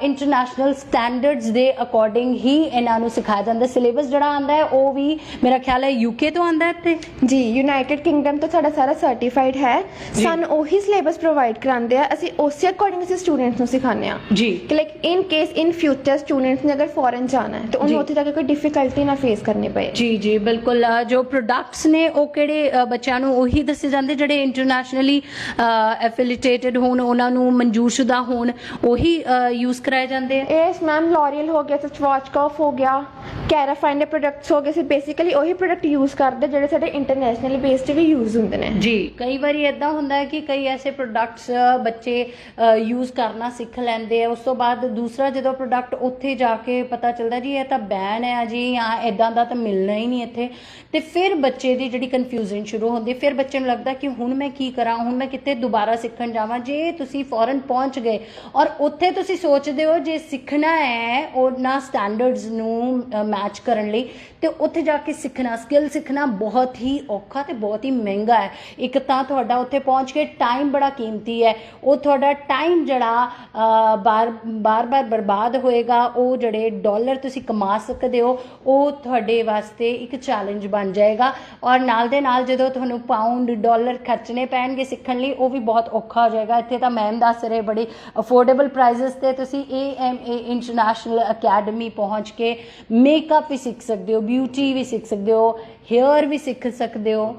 ਇੰਟਰਨੈਸ਼ਨਲ ਸਟੈਂਡਰਡਸ ਦੇ ਅਕੋਰਡਿੰਗ ਹੀ ਇਹਨਾਂ ਨੂੰ ਸਿਖਾਇਆ ਜਾਂਦਾ। ਸਿਲੇਬਸ ਜਿਹੜਾ ਆਂਦਾ ਹੈ ਉਹ ਵੀ ਮੇਰਾ ਖਿਆਲ ਹੈ ਯੂਕੇ ਤੋਂ ਆਂਦਾ ਹੈ ਤੇ ਜੀ ਯੂਨਾਈਟਿਡ ਕਿੰਗਡਮ ਤੋਂ ਸਾਡਾ ਸਾਰਾ ਸਰਟੀਫਾਈਡ ਹੈ। ਜੀ। ਸਾਨੂੰ ਉਹੀ ਸਿਲੇਬਸ ਪ੍ਰੋਵਾਈਡ ਕਰਾਉਂਦੇ ਆ। ਅਸੀਂ ਉਸੇ ਅਕੋਰਡਿੰਗ ਅਸੀਂ ਸਟੂਡੈਂਟਸ ਨੂੰ ਸਿਖਾਉਂਦੇ ਆ। ਜੀ। ਕਿ like in case in future students ਨੇ ਅਗਰ ਫੋਰਨ ਜਾਣਾ ਹੈ ਤਾਂ ਜੀ। ਉਹਨੂੰ ਉੱਥੇ ਜਾ ਕੇ ਕੋਈ ਡਿਫਿਕਲਟੀ ਨਾ ਫੇਸ ਕਰਨੀ ਪਏ। ਜੀ ਜੀ ਬਿਲਕੁਲ ਅ, ਜੋ ਪ੍ਰੋਡਕਟਸ ਨੇ ਉਹ ਕਿਹੜੇ ਅ, ਬੱਚਿਆਂ ਨੂੰ ਉਹੀ ਦੱਸੇ ਜਾਂਦੇ ਜਿਹੜੇ ਇੰਟਰਨੈਸ਼ਨਲੀ ਐਫੀਲੀਏਟਡ ਹੋਣ ਉਹਨਾਂ ਨੂੰ ਮਨਜ਼ੂਰਸ਼ੁਦਾ ਹੋਣ ਉਹੀ ਯੂਜ਼ ਕਰਾਏ ਜਾਂਦੇ ਆ? ਇਸ ਮੈਮ ਲੋਰੀਅਲ ਹੋ ਗਿਆ ਸਵਾਚਕੌਫ ਹੋ ਗਿਆ ਕੈਰਾਫਾਈਨ ਦੇ ਪ੍ਰੋਡਕਟਸ ਹੋ ਗਏ ਸੀ ਬੇਸਿਕਲੀ ਉਹੀ ਪ੍ਰੋਡਕਟ ਯੂਜ਼ ਕਰਦੇ ਜਿਹੜੇ ਸਾਡੇ ਇੰਟਰਨੈਸ਼ਨਲ ਬੇਸਡ ਵੀ ਯੂਜ਼ ਹੁੰਦੇ ਨੇ। ਜੀ ਕਈ ਵਾਰੀ ਇਦਾਂ ਹੁੰਦਾ ਹੈ ਕਿ ਕਈ ਐਸੇ ਪ੍ਰੋਡਕਟਸ ਬੱਚੇ ਯੂਜ਼ ਕਰਨਾ ਸਿੱਖ ਲੈਂਦੇ ਆ ਉਸ ਤੋਂ ਬਾਅਦ ਦੂਸਰਾ ਜਦੋਂ ਪ੍ਰੋਡਕਟ ਉੱਥੇ ਜਾ ਕੇ ਪਤਾ ਚੱਲਦਾ ਜੀ ਇਹ ਤਾਂ ਬੈਨ ਹੈ ਜੀ ਜਾਂ ਇਦਾਂ ਦਾ ਤਾਂ ਮਿਲਣਾ ਹੀ ਨਹੀਂ ਇੱਥੇ। ਤੇ ਫਿਰ ਬੱਚੇ ਦੀ ਜਿਹੜੀ ਕਨਫਿਊਜ਼ਨ ਸ਼ੁਰੂ ਹੁੰਦੀ, ਫਿਰ ਬੱਚੇ ਨੂੰ ਲੱਗਦਾ ਕਿ ਹੁਣ ਮੈਂ ਕੀ ਕਰਾਂ, ਹੁਣ ਮੈਂ ਕਿੱਥੇ ਦੁਬਾਰਾ ਸਿੱਖਣ ਜਾਵਾਂ? ਜੇ ਤੁਸੀਂ ਫੋਰਨ ਪਹੁੰਚ ਗਏ ਔਰ ਉੱਥੇ ਤੁਸੀਂ ਸੋਚਦੇ ਹੋ ਜੇ ਸਿੱਖਣਾ ਹੈ ਉਹਨਾਂ ਸਟੈਂਡਰਡਸ ਨੂੰ ਮੈਚ ਕਰਨ ਲਈ, ਤੇ ਉੱਥੇ ਜਾ ਕੇ ਸਿੱਖਣਾ ਸਕਿੱਲ ਸਿੱਖਣਾ ਬਹੁਤ ਹੀ ਔਖਾ ਤੇ ਬਹੁਤ ਹੀ ਮਹਿੰਗਾ ਹੈ। ਇੱਕ ਤਾਂ ਤੁਹਾਡਾ ਉੱਥੇ ਪਹੁੰਚ ਕੇ ਟਾਈਮ ਬੜਾ ਕੀਮਤੀ ਹੈ। ਉਹ ਤੁਹਾਡਾ ਟਾਈਮ ਜਿਹੜਾ ਬਾਰ, ਬਾਰ-ਬਾਰ ਬਰਬਾਦ ਹੋਏਗਾ, ਉਹ ਜਿਹੜੇ ਡਾਲਰ ਤੁਸੀਂ ਕਮਾ ਸਕਦੇ ਹੋ, ਉਹ ਤੁਹਾਡੇ ਵਾਸਤੇ ਇੱਕ ਚੈਲੰਜ ਬਣ ਜਾਏਗਾ। ਔਰ ਨਾਲ ਦੇ ਨਾਲ ਜਦੋਂ ਤੁਹਾਨੂੰ ਪਾਉਂਡ ਡਾਲਰ ਖਰਚਣੇ ਪੈਣਗੇ ਸਿੱਖਣ ਲਈ, ਉਹ ਵੀ ਬਹੁਤ ਔਖਾ ਹੋ ਜਾਏਗਾ। ਇੱਥੇ ਤਾਂ ਮੈਮ ਦੱਸ ਰਹੇ ਬੜੀ ਅਫੋਰਡੇਬਲ ਪ੍ਰਾਈਸਸ ਤੇ ਤੁਸੀਂ AMA ਇੰਟਰਨੈਸ਼ਨਲ ਅਕੈਡਮੀ ਪਹੁੰਚ ਕੇ ਮੇਕਅਪ ਵੀ ਸਿੱਖ ਸਕਦੇ ਹੋ ਬਿਊਟੀ ਵੀ ਸਿੱਖ ਸਕਦੇ ਹੋ ਹੇਅਰ ਵੀ ਸਿੱਖ ਸਕਦੇ ਹੋ।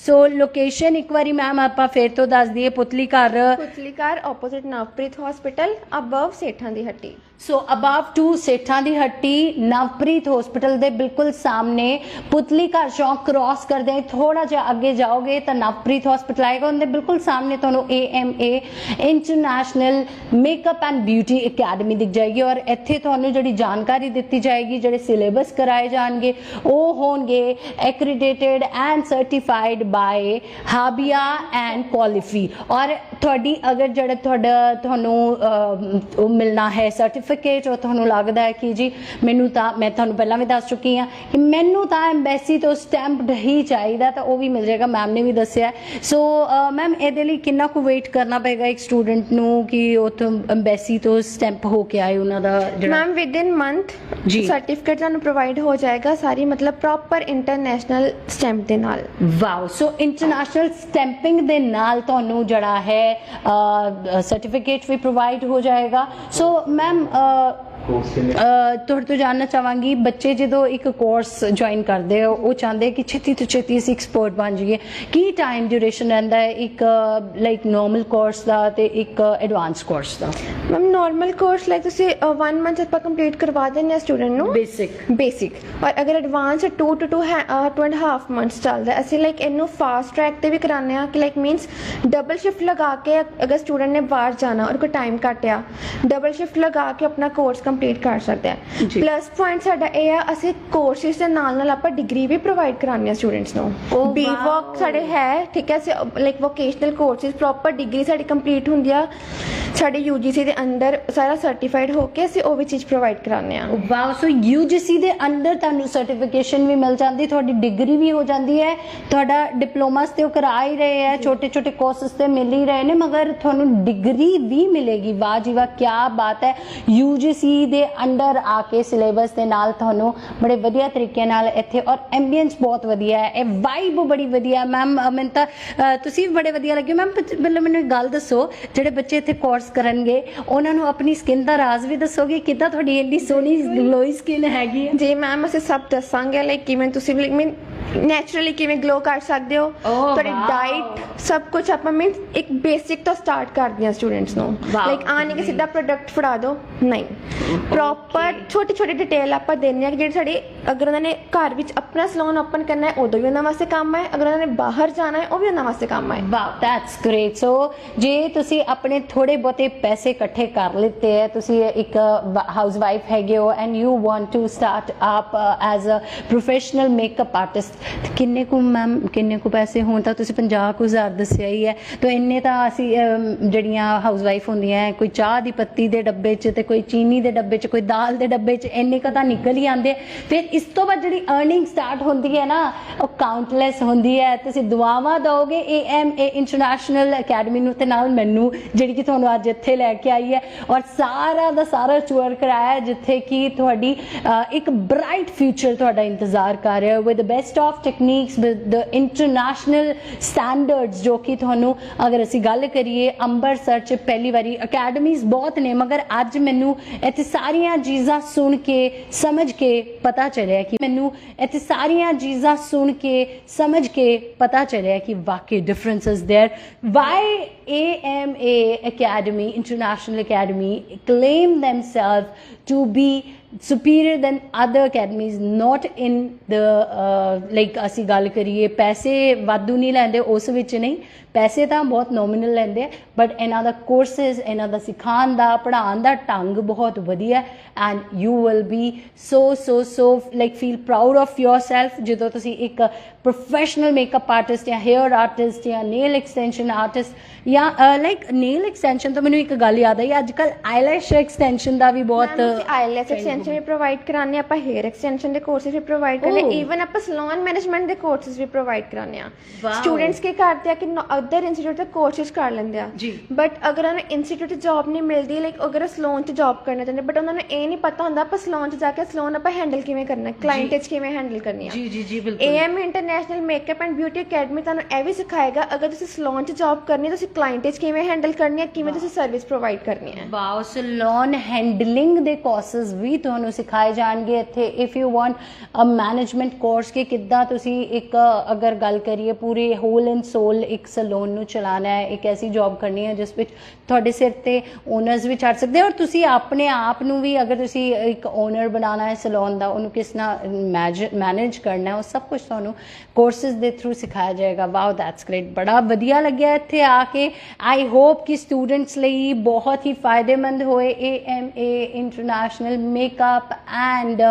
ਸੋ ਲੋਕੇਸ਼ਨ ਇੱਕ ਵਾਰੀ ਮੈਮ ਆਪਾਂ ਫੇਰ ਤੋਂ ਦੱਸ ਦਈਏ ਪੁਤਲੀ ਘਰ ਪੁਤਲੀਕਾਰ ਆਪੋਜ਼ਿਟ ਨਵਪ੍ਰੀਤ ਹਸਪੀਟਲ ਅਬਵ ਸੇਠਾਂ ਦੀ ਹੱਟੀ। ਸੋ ਅਬਾਵ ਟੂ ਸੇਠਾਂ ਦੀ ਹੱਟੀ ਨਵਪ੍ਰੀਤ ਹਸਪੀਟਲ ਦੇ ਬਿਲਕੁਲ ਸਾਹਮਣੇ। ਪੁਤਲੀ ਘਰ ਚੌਕ ਕ੍ਰਾਸ ਕਰਦੇ ਹੀ ਥੋੜਾ ਜਿਹਾ ਅੱਗੇ ਜਾਓਗੇ ਤਾਂ ਨਵਪ੍ਰੀਤ ਹਸਪੀਟਲ ਆਏਗਾ। ਉਹਦੇ ਬਿਲਕੁਲ ਸਾਹਮਣੇ ਤੁਹਾਨੂੰ AMA international makeup and beauty academy ਦਿਖ ਜਾਏਗੀ ਔਰ ਇੱਥੇ ਤੁਹਾਨੂੰ ਜਿਹੜੀ ਜਾਣਕਾਰੀ ਦਿੱਤੀ ਜਾਏਗੀ, ਜਿਹੜੇ ਸਿਲੇਬਸ ਕਰਾਏ ਜਾਣਗੇ, ਉਹ ਹੋਣਗੇ ਐਕ੍ਰੀਡੇਟਡ ਐਂਡ ਸਰਟੀਫਾਈਡ ਬਾਈ ਹਾਬੀਆ ਐਂਡ ਕੁਆਲੀਫੀ ਔਰ ਤੁਹਾਡੀ ਅਗਰ ਜਿਹੜਾ ਤੁਹਾਡਾ, ਤੁਹਾਨੂੰ ਉਹ ਮਿਲਣਾ ਹੈ ਸਰਟੀਫਿਕੇਟ ਉਹ ਤੁਹਾਨੂੰ ਲੱਗਦਾ ਹੈ ਕਿ ਜੀ ਮੈਨੂੰ ਤਾਂ, ਮੈਂ ਤੁਹਾਨੂੰ ਪਹਿਲਾਂ ਵੀ ਦੱਸ ਚੁੱਕੀ ਹਾਂ ਕਿ ਮੈਨੂੰ ਤਾਂ ਐਮਬੈਸੀ ਤੋਂ ਸਟੈਂਪਡ ਹੀ ਚਾਹੀਦਾ ਤਾਂ ਉਹ ਵੀ ਮਿਲ ਜਾਏਗਾ। ਮੈਮ ਨੇ ਵੀ ਦੱਸਿਆ। ਸੋ ਮੈਮ ਇਹਦੇ ਲਈ ਕਿੰਨਾ ਕੁ ਵੇਟ ਕਰਨਾ ਪਏਗਾ ਇੱਕ ਸਟੂਡੈਂਟ ਨੂੰ ਕਿ ਉਥੋਂ ਐਮਬੈਸੀ ਤੋਂ ਸਟੈਂਪ ਹੋ ਕੇ ਆਏ ਉਹਨਾਂ ਦਾ ਜਿਹੜਾ ਮੈਮ ਵਿਦ ਇਨ ਮੰਥ ਜੀ। ਸਰਟੀਫਿਕੇਟ ਤੁਹਾਨੂੰ ਪ੍ਰੋਵਾਈਡ ਹੋ ਜਾਏਗਾ ਸਾਰੀ ਮਤਲਬ ਪ੍ਰੋਪਰ ਇੰਟਰਨੈਸ਼ਨਲ ਸਟੈਂਪ ਦੇ ਨਾਲ ਵਾਓ ਸੋ ਇੰਟਰਨੈਸ਼ਨਲ ਸਟੈਂਪਿੰਗ ਦੇ ਨਾਲ ਤੁਹਾਨੂੰ ਜਿਹੜਾ ਹੈ ਸਰਟੀਫਿਕੇਟ ਵੀ ਪ੍ਰੋਵਾਈਡ ਹੋ ਜਾਏਗਾ ਸੋ ਮੈਮ ਤੁਹਾਡੇ ਤੋਂ ਜਾਣਨਾ ਚਾਹਾਂਗੀ ਬੱਚੇ ਜਦੋਂ ਇੱਕ ਕੋਰਸ ਜੁਆਇਨ ਕਰਦੇ ਆ ਉਹ ਚਾਹੁੰਦੇ ਕਿ ਛੇਤੀ ਤੋਂ ਛੇਤੀ ਅਸੀਂ ਐਕਸਪਰਟ ਬਣ ਜਾਈਏ। ਕੀ ਟਾਈਮ ਡਿਊਰੇਸ਼ਨ ਰਹਿੰਦਾ ਹੈ ਇੱਕ ਲਾਈਕ ਨਾਰਮਲ ਕੋਰਸ ਦਾ ਤੇ ਇੱਕ ਐਡਵਾਂਸ ਕੋਰਸ ਦਾ? ਮੈਮ ਨਾਰਮਲ ਕੋਰਸ ਲਾਈਕ ਤੁਸੀਂ 1 ਮੰਥ ਆਪਾਂ ਕੰਪਲੀਟ ਕਰਵਾ ਦਿੰਦੇ ਆ ਸਟੂਡੈਂਟ ਨੂੰ। ਬੇਸਿਕ ਬੇਸਿਕ ਔਰ ਅਗਰ advance 2 two 2 2 and half months ਚੱਲਦਾ ਅਸੀਂ ਲਾਈਕ ਇਹਨੂੰ ਫਾਸਟ ਟਰੈਕ ਤੇ ਵੀ ਕਰਾਉਂਦੇ ਆ ਕਿ ਲਾਈਕ ਮੀਨਸ ਡਬਲ ਸ਼ਿਫਟ ਲਗਾ ਕੇ ਅਗਰ ਸਟੂਡੈਂਟ ਨੇ ਬਾਹਰ ਜਾਣਾ ਔਰ ਕੋਈ ਟਾਈਮ ਘਟਿਆ ਡਬਲ ਸ਼ਿਫਟ ਲਗਾ ਕੇ ਆਪਣਾ ਕੋਰਸ ਕੰਪਲੀਟ ਕਰ ਸਕਦਾ ਹੈ। ਜੀ। ਪਲੱਸ ਪੁਆਇੰਟ ਸਾਡਾ ਇਹ ਆ ਅਸੀਂ ਕੋਰਸਿਸ ਦੇ ਨਾਲ ਨਾਲ ਆਪਾਂ ਡਿਗਰੀ ਵੀ ਪ੍ਰੋਵਾਈਡ ਕਰਾਉਂਦੇ ਆ ਸਟੂਡੈਂਟਸ ਨੂੰ। B wow. ਵਰਕ ਸਾਡੇ ਹੈ ਠੀਕ ਹੈ like vocational courses proper degree ਸਾਡੀ ਕੰਪਲੀਟ ਹੁੰਦੀ ਆ। ਸਾਡੇ UGC ਦੇ ਅੰਡਰ ਸਾਰਾ ਸਰਟੀਫਾਈਡ ਹੋ ਕੇ ਅਸੀਂ ਉਹ ਵੀ ਚੀਜ਼ ਪ੍ਰੋਵਾਈਡ ਕਰਾਉਂਦੇ ਆ ਵਾਓ ਸੋ UGC ਦੇ ਅੰਡਰ ਤੁਹਾਨੂੰ ਸਰਟੀਫਿਕੇਸ਼ਨ ਵੀ ਮਿਲ ਜਾਂਦੀ ਤੁਹਾਡੀ ਡਿਗਰੀ ਵੀ ਹੋ ਜਾਂਦੀ ਹੈ ਤੁਹਾਡਾ ਡਿਪਲੋਮਾਸ ਤੇ ਉਹ ਕਰਾ ਹੀ ਰਹੇ ਹੈ ਛੋਟੇ ਛੋਟੇ ਕੋਰਸਸ ਤੇ ਮਿਲ ਹੀ ਰਹੇ ਨੇ ਮਗਰ ਤੁਹਾਨੂੰ ਡਿਗਰੀ ਵੀ ਮਿਲੇਗੀ। ਵਾਹ ਜੀ ਵਾਹ ਕੀ ਬਾਤ ਹੈ। UGC ਦੇ ਅੰਡਰ ਆ ਕੇ ਸਿਲੇਬਸ ਦੇ ਨਾਲ ਤੁਹਾਨੂੰ ਬੜੇ ਵਧੀਆ ਤਰੀਕੇ ਨਾਲ ਇੱਥੇ ਔਰ ਐਂਬੀਐਂਸ ਬਹੁਤ ਵਧੀਆ ਹੈ। ਇਹ ਵਾਈਬ ਬੜੀ ਵਧੀਆ। ਮੈਮ ਮੈਨੂੰ ਤਾਂ ਤੁਸੀਂ ਵੀ ਬੜੇ ਵਧੀਆ ਲੱਗੇ ਮੈਮ ਪਹਿਲਾਂ ਮੈਨੂੰ ਇੱਕ ਗੱਲ ਦੱਸੋ, ਜਿਹੜੇ ਬੱਚੇ ਇੱਥੇ ਕੋਰਸ ਕਰਨਗੇ, ਉਹਨਾਂ ਨੂੰ ਆਪਣੀ ਸਕਿਨ ਦਾ ਰਾਜ਼ ਵੀ ਦੱਸੋਗੇ? ਕਿੱਦਾਂ ਤੁਹਾਡੀ ਇੰਨੀ ਸੋਹਣੀ ਗਲੋਈ ਸਕਿਨ ਹੈਗੀ ਹੈ? ਜੀ ਮੈਮ ਅਸੀਂ ਸਭ ਦੱਸਾਂਗੇ, ਲਾਈਕ ਕਿਵੇਂ ਤੁਸੀਂ ਮੀਨ ਨੈਚੁਰਲੀ ਕਿਵੇਂ ਗਲੋ ਕਰ ਸਕਦੇ ਹੋ? Oh, ਤੁਹਾਡੀ. ਡਾਈਟ ਸਭ ਕੁਝ ਆਪਾਂ ਮੀਨ ਇੱਕ ਬੇਸਿਕ ਤੋਂ ਸਟਾਰਟ ਕਰਦੇ ਹਾਂ ਸਟੂਡੈਂਟਸ ਨੂੰ. ਲਾਈਕ ਆ ਨਹੀਂ ਕਿ ਸਿੱਧਾ ਪ੍ਰੋਡਕਟ ਫੜਾ ਦਿਓ। ਨਹੀਂ। ਪ੍ਰੋਪਰ ਛੋਟੀ ਛੋਟੀ ਡਿਟੇਲ ਆਪਾਂ ਦਿੰਦੇ ਹਾਂ ਕਿ ਜਿਹੜੀ ਸਾਡੀ ਅਗਰ ਉਹਨਾਂ ਨੇ ਘਰ ਵਿੱਚ ਆਪਣਾ ਸਲੂਨ ਓਪਨ ਕਰਨਾ ਹੈ ਉਦੋਂ ਵੀ ਉਹਨਾਂ ਵਾਸਤੇ ਕੰਮ ਹੈ। ਅਗਰ ਉਹਨਾਂ ਨੇ ਬਾਹਰ ਜਾਣਾ ਹੈ ਉਹ ਵੀ ਉਹਨਾਂ ਵਾਸਤੇ ਕੰਮ ਹੈ। ਵਾਓ ਦੈਟਸ ਗ੍ਰੇਟ ਸੋ ਜੇ ਤੁਸੀਂ ਆਪਣੇ ਥੋੜੇ ਬਹੁਤੇ ਪੈਸੇ ਇਕੱਠੇ ਕਰ ਲਿੱਤੇ ਹੈ ਤੁਸੀਂ ਇੱਕ ਹਾਊਸ ਵਾਈਫ ਹੈਗੇ ਹੋ and you want to start up as a professional makeup artist ਕਿੰਨੇ ਕੁ ਮੈਮ, ਕਿੰਨੇ ਕੁ ਪੈਸੇ ਹੋਣ ਤਾਂ ਤੁਸੀਂ 50 ਕੁ ਹਜ਼ਾਰ ਦੱਸਿਆ ਹੀ ਹੈ। ਤਾਂ ਇੰਨੇ ਤਾਂ ਅਸੀਂ ਜਿਹੜੀਆਂ ਹਾਊਸ ਵਾਈਫ ਹੁੰਦੀਆਂ ਕੋਈ ਚਾਹ ਦੀ ਪੱਤੀ ਦੇ ਡੱਬੇ 'ਚ ਤੇ ਕੋਈ ਚੀਨੀ ਦੇ ਡੱਬੇ 'ਚ, ਕੋਈ ਦਾਲ ਦੇ ਡੱਬੇ 'ਚ ਇੰਨੇ ਕੁ ਤਾਂ ਨਿਕਲ ਹੀ ਆਉਂਦੇ ਆ। ਫਿਰ ਇਸ ਤੋਂ ਬਾਅਦ ਜਿਹੜੀ ਅਰਨਿੰਗ ਸਟਾਰਟ ਹੁੰਦੀ ਹੈ ਨਾ, ਉਹ ਕਾਊਂਟਲੈਸ ਹੁੰਦੀ ਹੈ। ਤੁਸੀਂ ਦੁਆਵਾਂ ਦਿਓਗੇ ਏ ਇੰਟਰਨੈਸ਼ਨਲ ਅਕੈਡਮੀ ਨੂੰ ਤੇ ਨਾਲ ਮੈਨੂੰ, ਜਿਹੜੀ ਕਿ ਤੁਹਾਨੂੰ ਅੱਜ ਇੱਥੇ ਲੈ ਕੇ ਆਈ ਹੈ। ਔਰ ਸਾਰਾ ਦਾ ਸਾਰਾ ਟੂਰ ਕਰਾਇਆ ਜਿੱਥੇ ਕਿ ਤੁਹਾਡੀ ਇੱਕ ਬ੍ਰਾਈਟ ਫਿਊਚਰ ਤੁਹਾਡਾ ਇੰਤਜ਼ਾਰ ਕਰ ਰਿਹਾ with best of techniques with the international standards ਜੋ ਕਿ ਤੁਹਾਨੂੰ ਅਗਰ ਅਸੀਂ ਗੱਲ ਕਰੀਏ ਅੰਮ੍ਰਿਤਸਰ ਚ ਪਹਿਲੀ ਵਾਰੀ ਅਕੈਡਮੀਜ਼ ਬਹੁਤ ਨੇ ਮਗਰ ਅੱਜ ਮੈਨੂੰ ਇੱਥੇ ਸਾਰੀਆਂ ਚੀਜ਼ਾਂ ਸੁਣ ਕੇ ਸਮਝ ਕੇ ਪਤਾ ਚੱਲਿਆ ਕਿ ਮੈਨੂੰ ਇੱਥੇ ਸਾਰੀਆਂ ਚੀਜ਼ਾਂ ਸੁਣ ਕੇ ਸਮਝ ਕੇ ਪਤਾ ਚੱਲਿਆ ਕਿ ਵਾਕਈ differences there why AMA Academy International Academy claim themselves to be superior than other academies not in the like ਅਸੀਂ ਗੱਲ ਕਰੀਏ ਪੈਸੇ ਵਾਧੂ ਨਹੀਂ ਲੈਂਦੇ ਉਸ ਵਿੱਚ ਨਹੀਂ ਪੈਸੇ ਤਾਂ ਬਹੁਤ ਨੋਮੀਨਲ ਲੈਂਦੇ ਆ ਬਟ ਇਹਨਾਂ ਦਾ ਕੋਰਸਸ ਇਹਨਾਂ ਦਾ ਸਿਖਾਉਣ ਦਾ ਪੜ੍ਹਾਉਣ ਦਾ ਢੰਗ ਬਹੁਤ ਵਧੀਆ and you will be so so so like feel proud of yourself ਜਦੋਂ ਤੁਸੀਂ ਇੱਕ ਪ੍ਰੋਫੈਸ਼ਨਲ ਮੇਕਅਪ ਆਰਟਿਸਟ ਜਾਂ ਹੇਅਰ ਆਰਟਿਸਟ ਜਾਂ ਨੇਲ ਐਕਸਟੈਂਸ਼ਨ ਆਰਟਿਸਟ ਜਾਂ ਲਾਈਕ ਨੇਲ ਐਕਸਟੈਂਸ਼ਨ ਤੋਂ ਮੈਨੂੰ ਇੱਕ ਗੱਲ ਯਾਦ ਆਈ ਅੱਜ ਕੱਲ ਆਈਲੈਸ਼ ਐਕਸਟੈਂਸ਼ਨ ਦਾ ਵੀ ਬਹੁਤ ਆਈਲੈਸ ਐਕਸਟੈਂਸ਼ਨ ਵੀ ਪ੍ਰੋਵਾਈਡ ਕਰਾਉਂਦੇ ਆਪਾਂ ਹੇਅਰ ਐਕਸਟੈਂਸ਼ਨ ਦੇ ਕੋਰਸਿਸ ਵੀ ਪ੍ਰੋਵਾਈਡ ਕਰਨੇ. ਈਵਨ ਆਪਾਂ ਸਲੂਨ ਮੈਨੇਜਮੈਂਟ ਦੇ ਕੋਰਸਿਸ ਵੀ ਪ੍ਰੋਵਾਈਡ ਕਰਾਉਂਦੇ ਆ. ਸਟੂਡੈਂਟਸ ਕੀ ਕਰਦੇ ਆ ਕਿ ਅਦਰ ਇੰਸਟੀਚਿਊਟ ਦੇ ਕੋਰਸਿਸ ਕਰ ਲੈਂਦੇ ਆ। ਜੀ। ਬਟ ਅਗਰ ਉਹਨਾਂ ਨੂੰ ਇੰਸਟੀਚਿਊਟ 'ਚ ਜੌਬ ਨਹੀਂ ਮਿਲਦੀ ਲਾਈਕ ਅਗਰ ਸਲੂਨ 'ਚ ਜੌਬ ਕਰਨਾ ਚਾਹੁੰਦੇ ਬਟ ਉਹਨਾਂ ਨੂੰ ਇਹ ਨਹੀਂ ਪਤਾ ਹੁੰਦਾ ਆਪਾਂ ਸਲੂਨ 'ਚ ਜਾ ਕੇ ਸਲੂਨ ਆਪਾਂ ਹੈਂਡਲ ਕਿਵੇਂ ਕਰਨਾ ਹੈ ਕਲਾਇੰਟ 'ਚ ਕਿਵੇਂ ਹੈਂਡਲ ਕਰਨੀ ਆ। ਜੀ ਜੀ ਜੀ AM international makeup and beauty academy ਤੁਹਾਨੂੰ ਇਹ ਵੀ ਸਿਖਾਏਗਾ ਅਗਰ ਤੁਸੀਂ ਸਲੂਨ 'ਚ ਜੌਬ ਕਰਨੀ ਹੈ ਤੁਸੀਂ ਕਲਾਇੰਟ 'ਚ ਕਿਵੇਂ ਹੈਂਡਲ ਕਰਨੀ ਹੈ ਕਿਵੇਂ ਤੁਸੀਂ ਸਰਵਿਸ ਪ੍ਰੋਵਾਈਡ ਕਰਨੀ ਹੈ। ਵਾਓ ਸਲੂਨ ਹੈਂਡਲਿੰਗ ਦੇ ਕੋਰਸਸ ਵੀ ਤੁਹਾਨੂੰ ਸਿਖਾਏ ਜਾਣਗੇ ਇੱਥੇ। If you want a management course ਕਿ ਕਿੱਦਾਂ ਤੁਸੀਂ ਇੱਕ ਅਗਰ ਗੱਲ ਕਰੀਏ ਪੂਰੇ ਹੋਲ ਐਂਡ ਸੋਲ ਇੱਕ ਸਲੂਨ ਨੂੰ ਚਲਾਉਣਾ ਹੈ, ਇੱਕ ਐਸੀ ਜੌਬ ਕਰਨੀ ਹੈ ਜਿਸ ਵਿੱਚ ਤੁਹਾਡੇ ਸਿਰ ਤੇ ਓਨਰਸ ਵੀ ਛੱਡ ਸਕਦੇ ਔਰ ਤੁਸੀਂ ਆਪਣੇ ਆਪ ਨੂੰ ਵੀ ਅਗਰ ਤੁਸੀਂ ਇੱਕ ਓਨਰ ਬਣਾਉਣਾ ਹੈ ਸਲੂਨ ਦਾ, ਉਹਨੂੰ ਕਿਸ ਨਾਲ ਮੈਨੇਜ ਕਰਨਾ ਹੈ, ਉਹ ਸਭ ਕੁਝ ਤੁਹਾਨੂੰ ਕੋਰਸਸ ਦੇ ਥਰੂ ਸਿਖਾਇਆ ਜਾਏਗਾ। ਵਾਓ ਦੈਟਸ ਗ੍ਰੇਟ ਬੜਾ ਵਧੀਆ ਲੱਗਿਆ ਇੱਥੇ ਆ ਕੇ। ਆਈ ਹੋਪ ਕਿ ਸਟੂਡੈਂਟਸ ਲਈ ਬਹੁਤ ਹੀ ਫਾਇਦੇਮੰਦ ਹੋਏ AMA international makeup and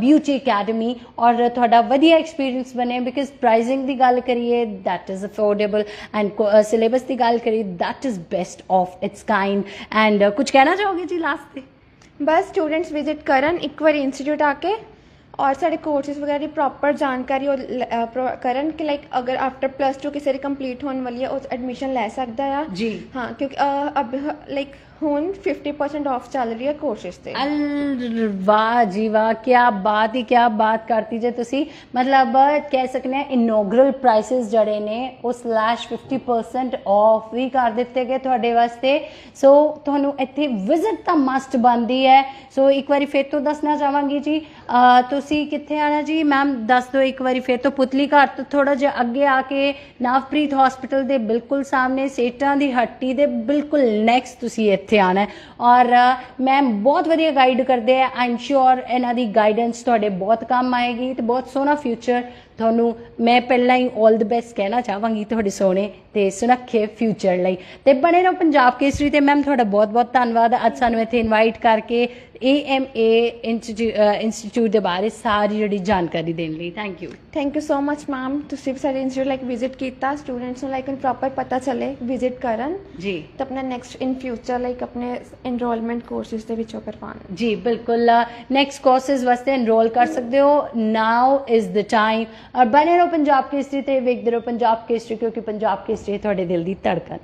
beauty academy ਔਰ ਤੁਹਾਡਾ ਵਧੀਆ ਐਕਸਪੀਰੀਅੰਸ ਬਣੇ। ਬਿਕਾਜ਼ ਪ੍ਰਾਈਸਿੰਗ ਦੀ ਗੱਲ ਕਰੀਏ that is affordable affordable and syllabus ਦੀ ਗੱਲ ਕਰੀ that is best of its kind. And uh, ਕੁਝ ਕਹਿਣਾ ਚਾਹੋਗੇ ਜੀ ਲਾਸਟ ਤੇ? ਬਸ ਸਟੂਡੈਂਟਸ ਵਿਜ਼ਿਟ ਕਰਨ, ਇੱਕ ਵਾਰੀ ਇੰਸਟੀਚਿਊਟ ਆ ਕੇ ਔਰ ਸਾਡੇ ਕੋਰਸਿਸ ਵਗੈਰਾ ਦੀ ਪ੍ਰੋਪਰ ਜਾਣਕਾਰੀ ਉਹ ਕਰਨ ਕਿ ਲਾਈਕ ਅਗਰ ਆਫਟਰ ਪਲੱਸ 2 ਕਿਸੇ ਦੀ ਕੰਪਲੀਟ ਹੋਣ ਵਾਲੀ ਹੈ ਉਹ ਐਡਮਿਸ਼ਨ ਲੈ ਸਕਦਾ ਆ। ਜੀ। ਹਾਂ ਕਿਉਂਕਿ ਅਬ ਲਾਈਕ ਹੁਣ 50% ਆਫ ਚੱਲ ਰਹੀ ਹੈ ਕੋਰਸਿਸ ਤੇ। ਅਲ ਵਾਹ ਜੀ ਵਾਹ ਕੀ ਬਾਤ ਹੀ ਕੀ ਬਾਤ ਕਰਤੀ ਜੇ ਤੁਸੀਂ। ਮਤਲਬ ਕਹਿ ਸਕਨੇ ਇਨੋਗਰਲ ਪ੍ਰਾਈਸਸ ਜਿਹੜੇ ਨੇ ਉਹ ਸਲੈਸ਼ 50% ਆਫ ਵੀ ਕਰ ਦਿੱਤੇ ਗਏ ਤੁਹਾਡੇ ਵਾਸਤੇ। ਸੋ ਤੁਹਾਨੂੰ ਇੱਥੇ ਵਿਜ਼ਿਟ ਤਾਂ ਮਸਟ ਬੰਦੀ ਹੈ। ਸੋ ਇੱਕ ਵਾਰੀ ਫਿਰ ਤੋਂ ਦੱਸਣਾ ਚਾਹਾਂਗੀ ਜੀ। ਅਹ ਤੁਸੀਂ ਕਿੱਥੇ ਆਣਾ ਜੀ? ਮੈਮ ਦੱਸ ਦਿਓ ਇੱਕ ਵਾਰੀ ਫਿਰ ਤੋਂ ਪੁਤਲੀ ਘਰ ਤੋਂ ਥੋੜਾ ਜਿਹਾ ਅੱਗੇ ਆ ਕੇ ਨਵਪ੍ਰੀਤ ਹਸਪੀਟਲ ਦੇ ਬਿਲਕੁਲ ਸਾਹਮਣੇ, ਸੇਟਾਂ ਦੀ ਹੱਟੀ ਦੇ ਬਿਲਕੁਲ ਨੈਕਸਟ ਤੁਸੀਂ ਇੱਥੇ ਇੱਥੇ ਆਣਾ ਔਰ ਮੈਮ ਬਹੁਤ ਵਧੀਆ ਗਾਈਡ ਕਰਦੇ ਆ। ਆਮ ਸ਼ੋਰ ਇਹਨਾਂ ਦੀ ਗਾਈਡੈਂਸ ਤੁਹਾਡੇ ਬਹੁਤ ਕੰਮ ਆਏਗੀ ਤੇ ਬਹੁਤ ਸੋਹਣਾ ਫਿਊਚਰ ਤੁਹਾਨੂੰ ਮੈਂ ਪਹਿਲਾਂ ਹੀ 올 ਦ ਬੈਸਟ ਕਹਿਣਾ ਚਾਹਾਂਗੀ ਤੁਹਾਡੇ ਸੋਹਣੇ ਤੇ ਸੁਨੱਖੇ ਫਿਊਚਰ ਲਈ। ਤੇ ਬਣੇ ਰਹੋ ਪੰਜਾਬ ਕੇਸਰੀ ਤੇ ਮੈਮ ਤੁਹਾਡਾ ਬਹੁਤ ਬਹੁਤ ਧੰਨਵਾਦ। ਅੱਜ ਸਾਨੂੰ ਇੱਥੇ ਇਨਵਾਈਟ ਕਰਕੇ AMA ਇੰਸਟੀਚਿਊਟ ਦੇ ਬਾਰੇ ਸਾਰੀ ਜਿਹੜੀ ਜਾਣਕਾਰੀ ਦੇਣ ਲਈ। Thank you thank you so much ma'am ਤੁਸੀਂ ਸਾਡੇ ਇੰਸਟੀਚਿਊਟ ਲਾਈਕ ਵਿਜ਼ਿਟ ਕੀਤਾ। ਸਟੂਡੈਂਟਸ ਨੂੰ ਲਾਈਕ ਪ੍ਰੋਪਰ ਪਤਾ ਚੱਲੇ ਵਿਜ਼ਿਟ ਕਰਨ। ਜੀ। ਤਾਂ ਆਪਣਾ ਨੈਕਸਟ ਇਨ ਫਿਊਚਰ ਲਾਈਕ ਆਪਣੇ ਐਨਰੋਲਮੈਂਟ ਕੋਰਸਿਸ ਦੇ ਵਿੱਚੋਂ ਕਰਵਾਉਣ। ਜੀ ਬਿਲਕੁਲ। ਨੈਕਸਟ ਕੋਰਸਸ ਵਾਸਤੇ ਐਨਰੋਲ ਕਰ ਸਕਦੇ ਹੋ। ਨਾਓ ਇਜ਼ ਦ ਟਾਈਮ ਔਰ ਬਣੇ ਰਹੋ ਪੰਜਾਬ ਕੇਸਰੀ ਤੇ ਵੇਖਦੇ ਰਹੋ, ਪੰਜਾਬ ਕੇਸਰੀ, ਕਿਉਂਕਿ ਪੰਜਾਬ ਕੇਸਰੀ ਤੁਹਾਡੇ ਦਿਲ ਦੀ ਧੜਕਨ